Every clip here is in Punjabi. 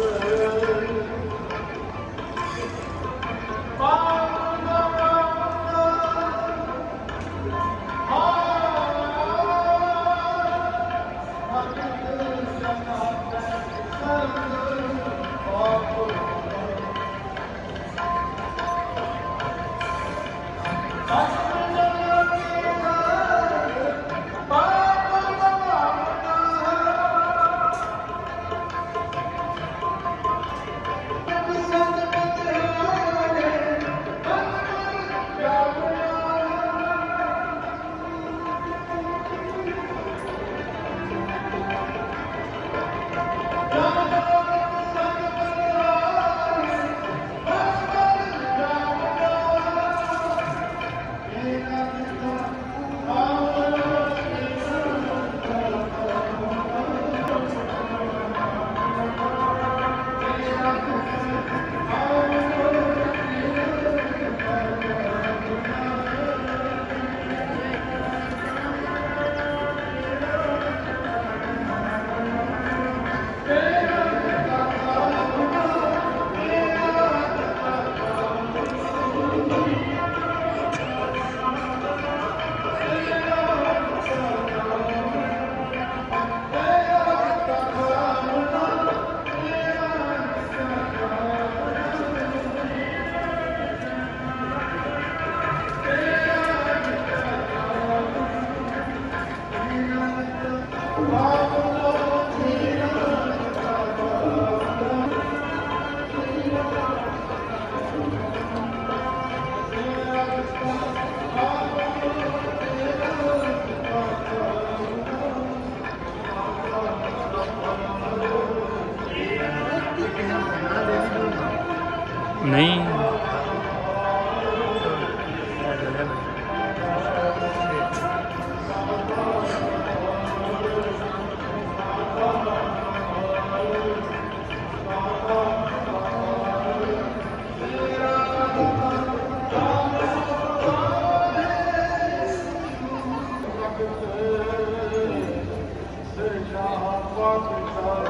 是。Nem. Seja a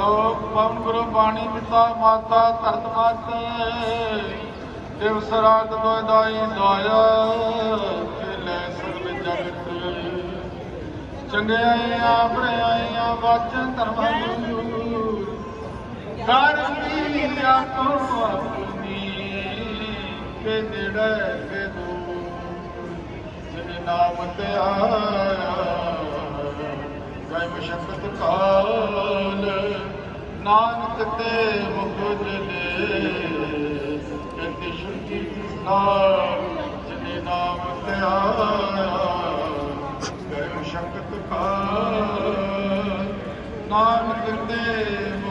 ਸਰੋਗ ਪਵਨ ਗੁਰੂ ਬਾਣੀ ਪਿਤਾ ਮਾਤਾ ਧਰਤ ਮਾਤੇ ਦਿਵਸ ਰਾਤ ਦੋਇਦਾਈ ਦੋਇਆ ਖੇਲੇ ਸਗਲ ਜਗਤ। ਚੰਗਿਆਈਆਂ ਬੜਾਈਆਂ ਵਾਚਨ ਧਰਮ ਗੁਰੂ ਕਰ ਆਪੋ ਆਪਣੀ, ਕੇ ਨੇੜੇ, ਕੇ ਦੂਰ। ਜਿਨੇ ਨਾਮ ਤੇ ਆਇਆ ਨਾਨਕ ਤੇ ਮੁਖ ਜਲੇ ਸ਼ੁੱਧੀ ਨਾਲ ਜਿਨੇ ਨਾਮ ਤੇ ਆਇਆ ਜੈ ਮਸ਼ਕਤ ਨਾਨਕ ਤੇ